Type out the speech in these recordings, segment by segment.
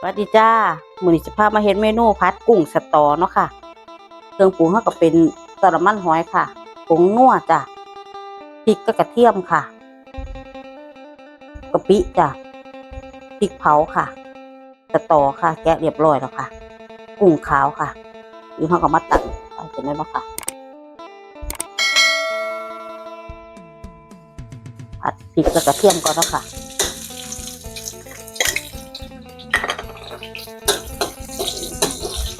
สวัสดีจ้ามือนี้จะพามาเฮ็ดเมนูผัดกุ้งสตอเนาะค่ะ เครื่องปรุงเฮาก็เป็นตะลมันหอยค่ะ ผงนัวจ้ะพริกกับกระเทียมค่ะกะปิจ้ะพริกเผาค่ะสตอค่ะ แกะเรียบร้อยแล้วค่ะ กุ้งขาวค่ะอีเฮาก็มาตักเอาจังนั้นเนาะค่ะ ผัดพริกกับกระเทียมก่อนเนาะค่ะ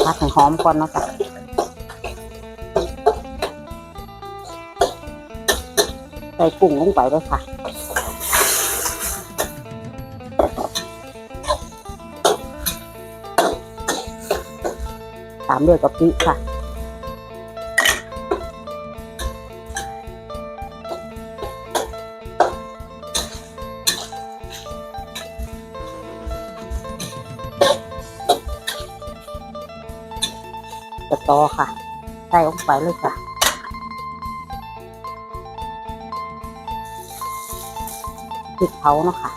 ผัดให้หอมก่อนเนาะจ้ะใส่กุ้งลงไปเลยค่ะตามด้วยกะปิค่ะ สตอค่ะ ใส่ลงไปเลยค่ะ พริกเผาเนาะค่ะ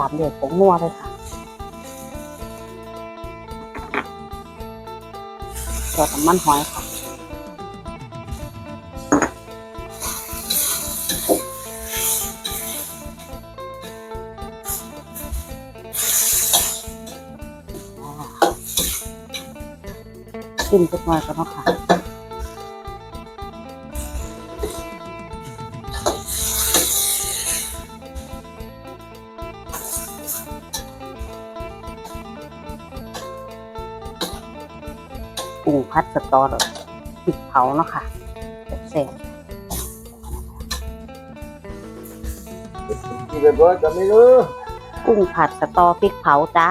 ตามด้วยผงนัวเลยค่ะแล้วน้ำมันหอยค่ะชิมสักหน่อยกันเนาะค่ะ กุ้งพัดสตอเลยพริกเผาเนาะค่ะแซ่บกินเรียบร้อยกันนี่เลยๆกุ้งผัดสตอพริกเผาจ้า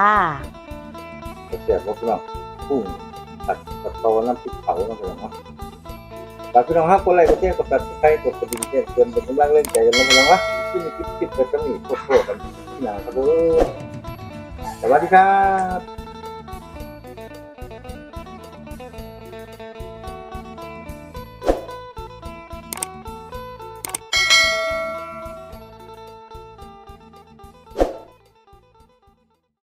เสียบพี่น้องกุ้งตัดตะโตน้ำพริกเผาน้ำผึ้งเนาะฝากพี่น้องครับคนไรก็เที่ยวกับตัดใครกดกระดิ่งแจ้งเตือนเป็นกำลังเล่นใจกันแล้วพี่น้องวะที่มีคลิปคลิปกันก็มีโคตรกันที่ไหนครับผมสวัสดีครับ